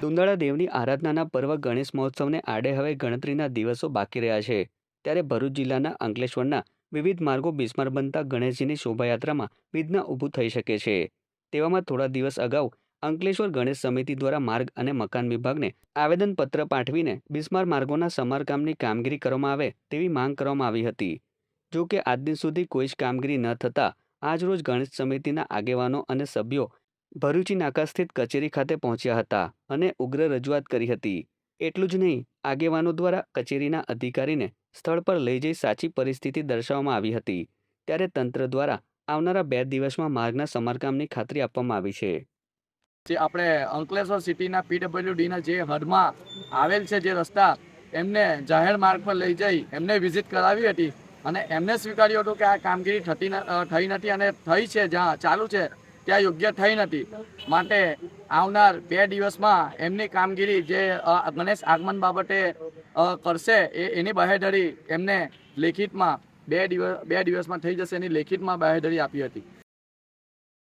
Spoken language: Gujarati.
દુંદાળા દેવની આરાધનાના પર્વ ગણેશ મહોત્સવને આડે હવે ગણતરીના દિવસો બાકી રહ્યા છે. ત્યારે ભરૂચ જિલ્લાના અંકલેશ્વરના વિવિધ માર્ગો બિસ્માર બનતા ગણેશજીની શોભાયાત્રામાં વિઘ્ન ઊભું થઈ શકે છે. તેવામાં થોડા દિવસ અગાઉ અંકલેશ્વર ગણેશ સમિતિ દ્વારા માર્ગ અને મકાન વિભાગને આવેદનપત્ર પાઠવીને બિસ્માર માર્ગોના સમારકામની કામગીરી કરવામાં આવે તેવી માંગ કરવામાં આવી હતી. જો કે આજ દિન સુધી કોઈ જ કામગીરી ન થતાં આજરોજ ગણેશ સમિતિના આગેવાનો અને સભ્યો ભરૂચી નાકા સ્થિત કચેરી ખાતે પહોંચ્યા હતા અને ઉગ્ર રજૂઆત કરી હતી. એટલું જ નહીં, આગેવાનો દ્વારા કચેરીના અધિકારીને સ્થળ પર લઈ જઈ સાચી પરિસ્થિતિ દર્શાવવામાં આવી હતી. ત્યારે તંત્ર દ્વારા આવનારા બે દિવસમાં માર્ગના સમારકામની ખાતરી આપવામાં આવી છે. જે આપણે અંકલેશ્વર સિટીના પીડબ્લ્યુડીના જે હદમાં આવેલ છે જે રસ્તા, એમને જાહેર માર્ગ પર લઈ જઈ એમને વિઝિટ કરાવી હતી. અને એમને સ્વીકાર્યું હતું કે આ કામગીરી થતી થઈ નથી અને થઈ છે, જ્યાં ચાલુ છે, ત્યાં યોગ્ય થઈ નથી. માટે આવનાર બે દિવસમાં એમની કામગીરી જે ગણેશ આગમન બાબતે કરશે એ, એની બાહેધરી એમને લેખિતમાં બે દિવસ, બે દિવસમાં થઈ જશે એની લેખિતમાં બાહેધરી આપી હતી.